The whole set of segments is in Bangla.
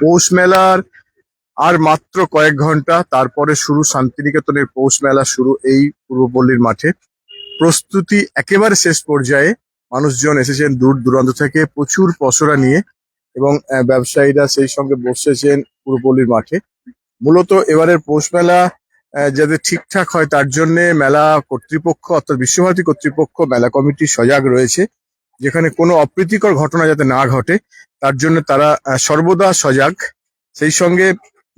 পৌষ মেলার আর মাত্র কয়েক ঘণ্টা। তারপরে শুরু শান্তিনিকেতনের পৌষ মেলা শুরু এই পূর্বপল্লীর মাঠে। প্রস্তুতি একেবারে শেষ পর্যায়ে মানুষজন এসেছেন দূর দূরান্ত থেকে, প্রচুর পসরা নিয়ে এবং ব্যবসায়ীরা সেই সঙ্গে বসেছেন পূর্বপল্লীর মাঠে। মূলত এবারের পৌষ মেলা যাতে ঠিকঠাক হয় তার জন্য মেলা কর্তৃপক্ষ অর্থাৎ বিশ্বভারতী কর্তৃপক্ষ, মেলা কমিটি সজাগ রয়েছে। যেখানে কোনো অপ্রীতিকর ঘটনা যাতে না ঘটে, তার জন্য তারা সর্বদা সজাগ। সেই সঙ্গে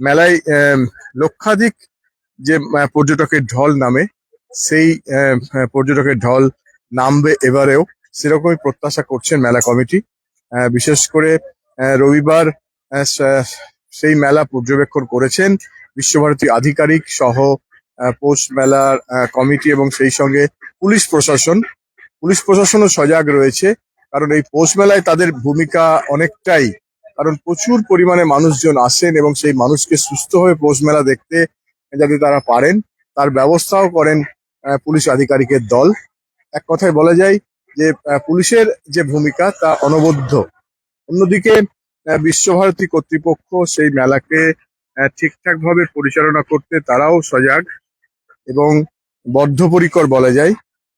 মেলায় লক্ষাধিক যে পর্যটকের ঢল নামে, সেই পর্যটকের ঢল নামবে এবারেও। সেরকমই প্রত্যাশা করছেন মেলা কমিটি। বিশেষ করে রবিবার সেই মেলা পর্যবেক্ষণ করেছেন বিশ্বভারতী আধিকারিক সহ পৌষ মেলার কমিটি এবং সেই সঙ্গে পুলিশ প্রশাসন। পুলিশ প্রশাসনও সজাগ রয়েছে, কারণ এই পৌষ মেলায় তাদের ভূমিকা অনেকটাই, কারণ প্রচুর পরিমাণে মানুষজন আসেন এবং সেই মানুষকে সুস্থভাবে পৌষ মেলা দেখতে যাতে তারা পারেন। তার ব্যবস্থাও করেন পুলিশ আধিকারিকের দল। এক কথায় বলা যায় যে পুলিশের যে ভূমিকা তা অনবদ্য। অন্যদিকে বিশ্বভারতী কর্তৃপক্ষ সেই মেলাকে ঠিকঠাক ভাবে পরিচালনা করতে তারাও সজাগ এবং বদ্ধপরিকর বলা যায়।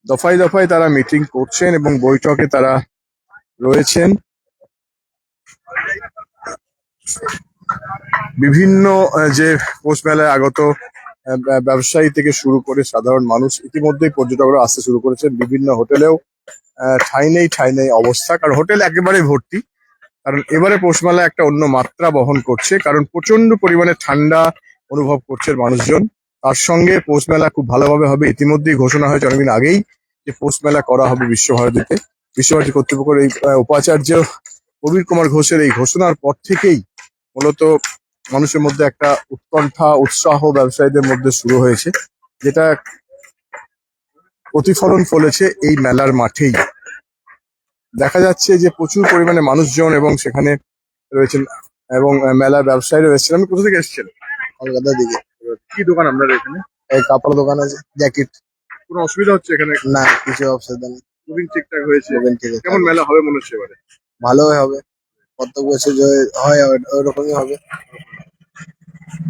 দফায় দফায় তারা মিটিং করছেন এবং বৈঠকে তারা রয়েছেন। বিভিন্ন যে পৌষ মেলায় আগত ব্যবসায়ী থেকে শুরু করে সাধারণ মানুষ ইতিমধ্যেই পর্যটকরা আসতে শুরু করেছেন। বিভিন্ন হোটেলেও ঠাঁই নেই ঠাঁই নেই অবস্থা। কারণ হোটেল একেবারে ভর্তি। কারণ এবারে পৌষ মেলা একটা অন্য মাত্রা বহন করছে। কারণ প্রচণ্ড পরিমাণে ঠান্ডা অনুভব করছে মানুষজন। তার সঙ্গে পৌষ মেলা খুব ভালোভাবে হবে। ইতিমধ্যেই ঘোষণা হয়েছে অনেকদিন আগেই যে পৌষ মেলা করা হবে বিশ্বভারতীতে। বিশ্বভারতী কর্তৃপক্ষের এই উপাচার্য প্রবীর কুমার ঘোষের এই ঘোষণার পর থেকেই মূলত মানুষের মধ্যে একটা উৎকণ্ঠা, উৎসাহ ব্যবসায়ীদের মধ্যে শুরু হয়েছে, যেটা প্রতিফলন ফলেছে এই মেলার মাঠেই। দেখা যাচ্ছে যে প্রচুর পরিমাণে মানুষজন এবং সেখানে রয়েছেন এবং মেলার ব্যবসায়ীরা এসেছেন। আমি কোথা থেকে এসেছেন? কলকাতা দিকে। কি দোকান আপনার এখানে? এই কাপড় দোকান আছে জ্যাকেট। কোনো অসুবিধা হচ্ছে এখানে? না কিছু অসুবিধা নেই। বুকিং ঠিকঠাক হয়েছে? ঠিক আছে কেমন মেলা হবে মনে হচ্ছে এবারে? ভালোই হবে। প্রত্যেক বছর যে হয় ওই- ওইরকমই হবে।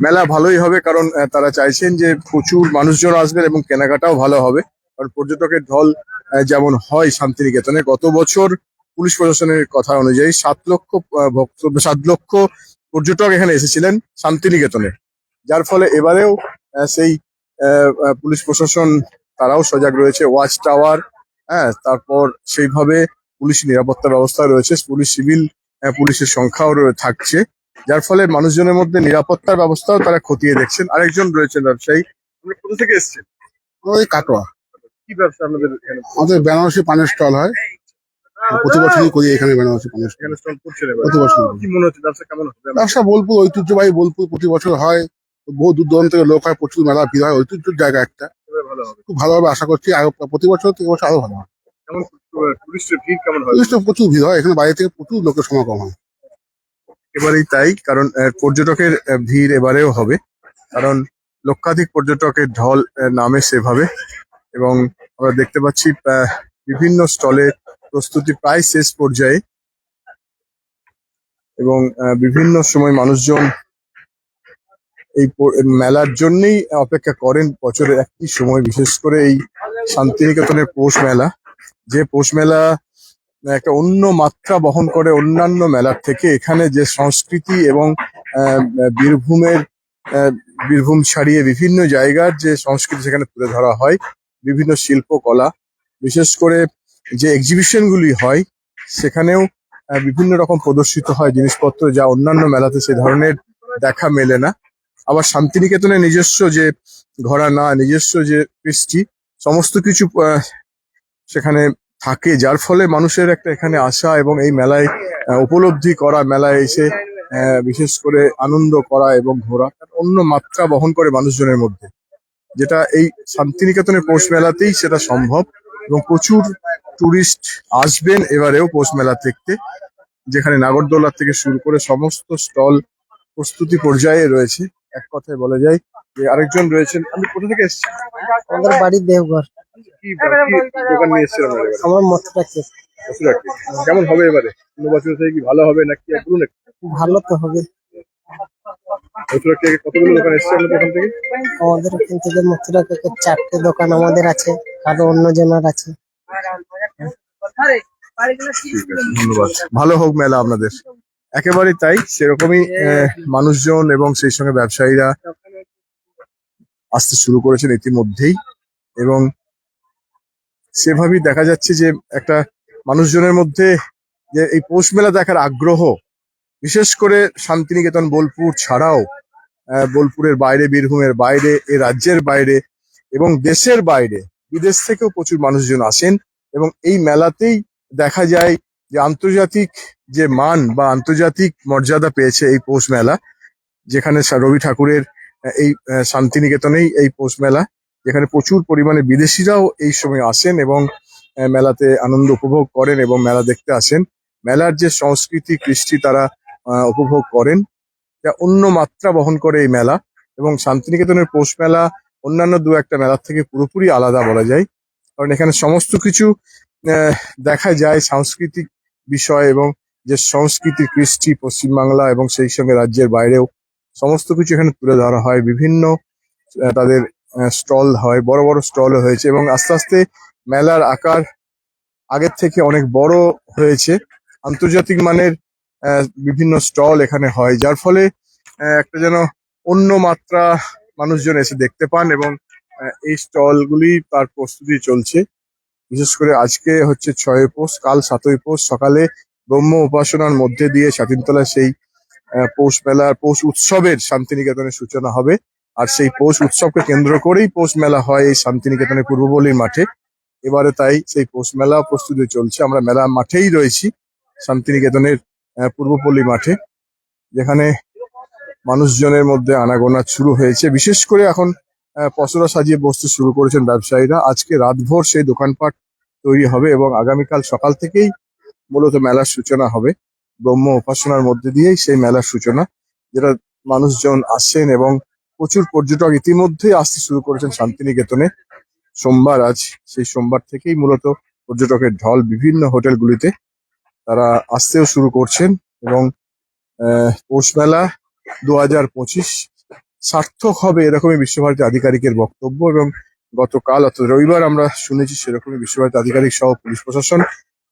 মেলা ভালোই হবে কারণ তারা চাইছেন যে প্রচুর মানুষজন আসবেন এবং কেনাকাটাও ভালো হবে। কারণ পর্যটকের ঢল যেমন হয় শান্তিনিকেতনে গত বছর পুলিশ প্রশাসনের কথা অনুযায়ী সাত লক্ষ ভক্ত সাত লক্ষ পর্যটক এখানে এসেছিলেন শান্তিনিকেতনে। যার ফলে এবারেও সেই পুলিশ প্রশাসন তারাও সজাগ রয়েছে ওয়াচ টাওয়ার হ্যাঁ তারপর সেইভাবে পুলিশ নিরাপত্তা ব্যবস্থা রয়েছে পুলিশ সিভিল পুলিশের সংখ্যাও থাকছে। যার ফলে মানুষজনের মধ্যে নিরাপত্তার ব্যবস্থাও তারা খতিয়ে দেখছেন। আরেকজন রয়েছেন ব্যবসায়ী আপনি কোথা থেকে এসেছেন? ওই কাটোয়া। কি ব্যবসা আপনাদের এখানে? আমাদের বেনারসি পানের স্টল হয়। প্রতি বছরই করি এখানে বেনারসি পানের স্টল। এখানে স্টল করছেন এবার। প্রতি বছর কি মনে হচ্ছে ব্যবসা কেমন হবে? ব্যবসা বোলপুর ঐতিহ্যবাহী বোলপুর প্রতি বছর হয়। বহু দূর দূরান্ত থেকে লোক হয় প্রচুর মেলা ভিড় হয় ঐতিহ্যের জায়গা একটা। খুব ভালোভাবে আশা করছি আরও প্রতি বছর থেকে বছর আরও ভালো হয়? টুরিস্টের প্রচুর ভিড় হয় এখানে বাইরে থেকে প্রচুর লোকের সমাগম হয়। এবারেই তাই কারণ পর্যটকের ভিড় এবারেও হবে। কারণ লক্ষাধিক পর্যটকের ঢল নামে সেভাবে। এবং আমরা দেখতে পাচ্ছি বিভিন্ন স্টলে প্রস্তুতি প্রায় শেষ পর্যায়ে। এবং বিভিন্ন সময় মানুষজন এই মেলার জন্যই অপেক্ষা করেন বছরের একটি সময়, বিশেষ করে এই শান্তিনিকেতনের পৌষ মেলা। যে পৌষ মেলা একটা অন্য মাত্রা বহন করে অন্যান্য মেলার থেকে, এখানে যে সংস্কৃতি এবং বীরভূমের বীরভূম ছাড়িয়ে বিভিন্ন জায়গার যে সংস্কৃতি সেখানে তুলে ধরা হয়, বিভিন্ন শিল্পকলা বিশেষ করে যে এক্সিবিশনগুলি হয়, সেখানেও বিভিন্ন রকম প্রদর্শিত হয় জিনিসপত্র যা অন্যান্য মেলাতে সে ধরনের দেখা মেলে না। আবার শান্তিনিকেতনের নিজস্ব যে ঘরানা নিজস্ব যে কৃষ্টি, সমস্ত কিছু সেখানে থাকে, যার ফলে মানুষের একটা এখানে আসা এবং এই মেলায় উপলব্ধি করা, মেলায় এসে বিশেষ করে আনন্দ করা এবং ঘোরা অন্য মাত্রা বহন করে মানুষজনের মধ্যে। যেটা এই শান্তিনিকেতনের পৌষ মেলাতেই সেটা সম্ভব এবং প্রচুর টুরিস্ট আসবেন এবারেও পৌষ মেলা দেখতে, যেখানে নাগরদোলা থেকে শুরু করে সমস্ত স্টল প্রস্তুতি পর্যায়ে রয়েছে। এক কথায় বলা যায় যে আরেকজন রয়েছেন। আমি কোথা থেকে এসেছি? আমাদের বাড়ির দেওঘর। কি কি দোকান নিয়ে এসেছিলাম এবারে? আমার মোটরটা কেস বছর আগে। কেমন হবে এবারে? অন্য বছর থেকে কি ভালো হবে নাকি ভালো তো হবে। মথুরা কতগুলো দোকান এসছে আপনাদের এখান থেকে? আমাদের এখান থেকে মথুরা কেকের চারটে দোকান আমাদের আছে আরও অন্য জনের আছে ধন্যবাদ। ভালো হোক মেলা আপনাদের। একেবারেই তাই সেরকমই মানুষজন এবং সেই সঙ্গে ব্যবসায়ীরা আসতে শুরু করেছেন ইতিমধ্যেই এবং সেভাবেই দেখা যাচ্ছে যে একটা মানুষজনের মধ্যে যে এই পৌষ মেলা দেখার আগ্রহ বিশেষ করে শান্তিনিকেতন বোলপুর ছাড়াও বোলপুরের বাইরে বীরভূমের বাইরে এ রাজ্যের বাইরে এবং দেশের বাইরে বিদেশ থেকেও প্রচুর মানুষজন আসেন এবং এই মেলাতেই দেখা যায় যে আন্তর্জাতিক যে মান বা আন্তর্জাতিক মর্যাদা পেয়েছে এই পৌষ মেলা, যেখানে রবি ঠাকুরের এই শান্তিনিকেতনেই এই পৌষ মেলা, যেখানে প্রচুর পরিমাণে বিদেশিরাও এই সময় আসেন এবং মেলাতে আনন্দ উপভোগ করেন এবং মেলা দেখতে আসেন। মেলার যে সংস্কৃতি, কৃষ্টি তারা উপভোগ করেন। যা অন্য মাত্রা বহন করে এই মেলা এবং শান্তিনিকেতনের পৌষ মেলা অন্যান্য দু একটা মেলার থেকে পুরোপুরি আলাদা বলা যায়। কারণ এখানে সমস্ত কিছু দেখা যায়, সাংস্কৃতিক বিষয় এবং যে সংস্কৃতি, কৃষ্টি, পশ্চিমবাংলা এবং সেই সঙ্গে রাজ্যের বাইরেও সমস্ত কিছু এখানে তুলে ধরা হয়। বিভিন্ন তাদের স্টল হয়, বড় বড় স্টল হয়েছে এবং আস্তে আস্তে মেলার আকার আগের থেকে অনেক বড় হয়েছে। আন্তর্জাতিক মানের বিভিন্ন স্টল এখানে হয়, যার ফলে একটা যেন অন্য মাত্রা মানুষজন এসে দেখতে পান এবং এই স্টলগুলি তার প্রস্তুতি চলছে। বিশেষ করে আজকে হচ্ছে ছয় পৌষ, কাল সাতই পৌষ। সকালে ব্রহ্ম উপাসনার মধ্যে দিয়ে স্বাধীনতলা সেই পৌষ মেলার, পৌষ উৎসবের শান্তিনিকেতনের সূচনা হবে। আর সেই পৌষ উৎসবকে কেন্দ্র করেই পৌষ মেলা হয় এই শান্তিনিকেতনের পূর্ববল্লীর মাঠে। এবারে তাই সেই পৌষ মেলা প্রস্তুতি চলছে। আমরা মেলা মাঠেই রয়েছি শান্তিনিকেতনের পূর্বপল্লী মাঠে, যেখানে মানুষজনের মধ্যে আনাগোনা শুরু হয়েছে। বিশেষ করে এখন পসরা সাজিয়ে বসতে শুরু করেছেন ব্যবসায়ীরা। আজকে রাতভর সেই দোকানপাট তৈরি হবে এবং আগামীকাল সকাল থেকেই মূলত মেলার সূচনা হবে। ব্রহ্ম উপাসনার মধ্যে দিয়েই সেই মেলার সূচনা, যেটা মানুষজন আসছেন এবং প্রচুর পর্যটক ইতিমধ্যেই আসতে শুরু করেছেন শান্তিনিকেতনে। সোমবার আজ, সেই সোমবার থেকেই মূলত পর্যটকের ঢল বিভিন্ন হোটেলগুলিতে তারা আসতেও শুরু করছেন এবং পৌষ মেলা দু হাজার পঁচিশ সার্থক হবে এরকমই বিশ্বভারতী আধিকারিকের বক্তব্য এবং গতকাল, অর্থাৎ রবিবার আমরা শুনেছি সেরকমই বিশ্বভারতী আধিকারিক সহ পুলিশ প্রশাসন।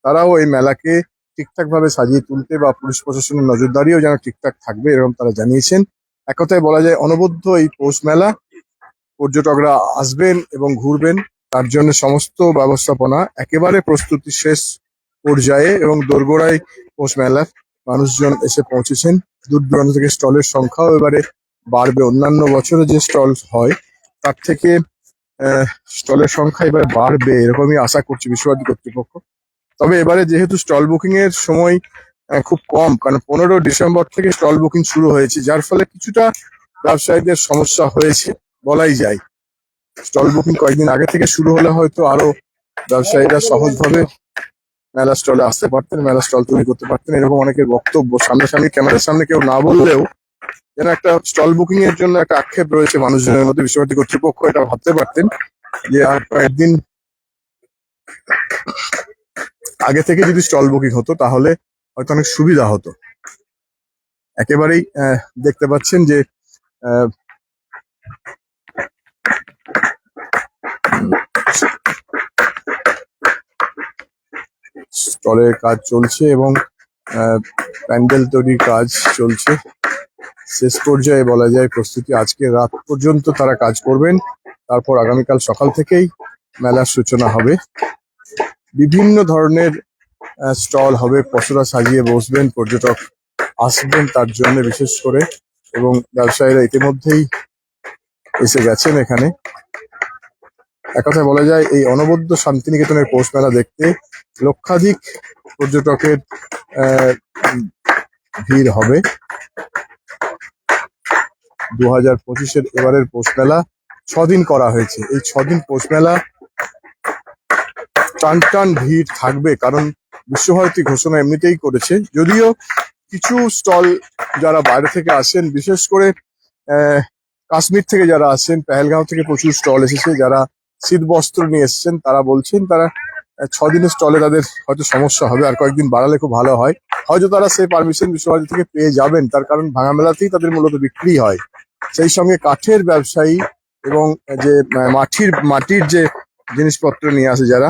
তারাও এই মেলাকে ঠিকঠাক ভাবে সাজিয়ে তুলতে বা পুলিশ প্রশাসনের নজরদারিও যেন ঠিকঠাক থাকবে এরকম তারা জানিয়েছেন। এক কথায় বলা যায়, অনবদ্য এই পৌষ মেলা পর্যটকরা আসবেন এবং ঘুরবেন। তার জন্য সমস্ত ব্যবস্থাপনা একেবারে প্রস্তুতি শেষ পর্যায়ে এবং দোরগোড়ায় পৌষ মেলার মানুষজন এসে পৌঁছেছেন। দূর দূরান্ত থেকে স্টলের সংখ্যাও এবারে বাড়বে। অন্যান্য বছরে যে স্টল হয়, তার থেকে স্টলের সংখ্যা এবার বাড়বে, এরকমই আশা করছে বিশ্বভারতী কর্তৃপক্ষ। তবে এবারে যেহেতু স্টল বুকিং এর সময় খুব কম, কারণ পনেরো ডিসেম্বর থেকে স্টল বুকিং শুরু হয়েছে, যার ফলে কিছুটা ব্যবসায়ীদের সমস্যা হয়েছে বলাই যায়। স্টল বুকিং কয়েকদিন আগে থেকে শুরু হলে হয়তো আরও ব্যবসায়ীরা সহজভাবে মেলা স্টলে আসতে পারতেন, মেলা স্টল তৈরি করতে পারতেন, এরকম অনেকের বক্তব্য। সামনাসামনি, ক্যামেরার সামনে কেউ না বললেও যেন একটা স্টল বুকিং এর জন্য একটা আক্ষেপ রয়েছে মানুষজনের মধ্যে, বিশ্বভারতী কর্তৃপক্ষ এটা ভাবতে পারতেন যে আর কয়েকদিন আগে থেকে যদি স্টল বুকিং হতো, তাহলে হয়তো অনেক সুবিধা হতো। একেবারেই দেখতে পাচ্ছেন যে স্টলের কাজ চলছে এবং প্যান্ডেল তৈরির কাজ চলছে। শেষ পর্যায়ে বলা যায় প্রস্তুতি আজকে রাত পর্যন্ত তারা কাজ করবেন। তারপর আগামীকাল সকাল থেকেই মেলার সূচনা হবে। বিভিন্ন ধরনের স্টল হবে পশরা সাজিয়ে বসবেন, পর্যটক আসবেন তার জন্য বিশেষ করে। এবং ব্যবসায়ীরা ইতিমধ্যেই এসে গেছেন এখানে। এক কথায় বলা যায়, এই অনবদ্য শান্তিনিকেতনের পৌষ মেলা দেখতে লক্ষাধিক পর্যটকের ভিড় হবে। দু হাজার পঁচিশের এবারের পৌষ মেলা ছদিন করা হয়েছে। এই ছদিন পৌষ মেলা টান টান ভিড় থাকবে কারণ বিশ্বভারতী ঘোষণা এমনিতেই করেছে। যদিও কিছু স্টল যারা বাইরে থেকে আসেন বিশেষ করে কাশ্মীর থেকে যারা আসেন পেহেলগাঁও থেকে প্রচুর স্টল এসেছে যারা শীত বস্ত্র নিয়ে এসেছেন তারা বলছেন তারা আহ, ছ দিনের স্টলে তাদের হয়তো সমস্যা হবে আর কয়েকদিন বাড়ালে খুব ভালো হয়। হয়তো তারা সেই পারমিশন বিশ্বভারতী থেকে পেয়ে যাবেন তার কারণ ভাঙা মেলাতেই তাদের মূলত বিক্রি হয়। সেই সঙ্গে কাঠের ব্যবসায়ী এবং যে মাটির মাটির যে জিনিসপত্র নিয়ে আসে যারা,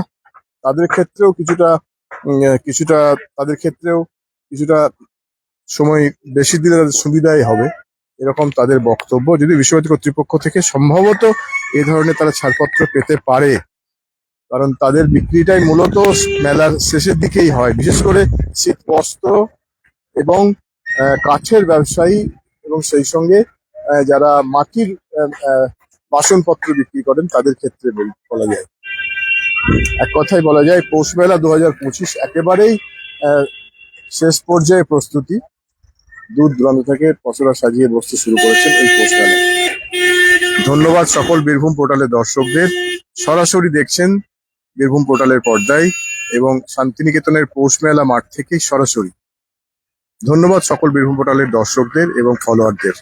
তাদের ক্ষেত্রেও কিছুটা কিছুটা, তাদের ক্ষেত্রেও কিছুটা সময় বেশি দিলে তাদের সুবিধাই হবে। এরকম তাদের বক্তব্য। যদি বিশ্বভারতী কর্তৃপক্ষ থেকে সম্ভবত এই ধরনের তারা ছাড়পত্র পেতে পারে, কারণ তাদের বিক্রিটাই মূলত মেলার শেষের দিকেই হয়। বিশেষ করে শীত বস্ত্র এবং কাঠের ব্যবসায়ী এবং সেই সঙ্গে যারা মাটির বাসনপত্র বিক্রি করেন, তাদের ক্ষেত্রে বল- যায়। এক কথায় বলা যায়, পৌষ মেলা দু হাজার পঁচিশ একেবারেই শেষ পর্যায়ে প্রস্তুতি। দূর দূরান্ত থেকে পসরা সাজিয়ে বসতে শুরু করেছেন এই পৌষ মেলা। ধন্যবাদ সকল বীরভূম পোর্টালের দর্শকদের। সরাসরি দেখছেন বীরভূম পোর্টালের পর্দায় এবং শান্তিনিকেতনের পৌষ মেলা মাঠ থেকেই সরাসরি। ধন্যবাদ সকল বীরভূম পোর্টালের দর্শকদের এবং ফলোয়ারদের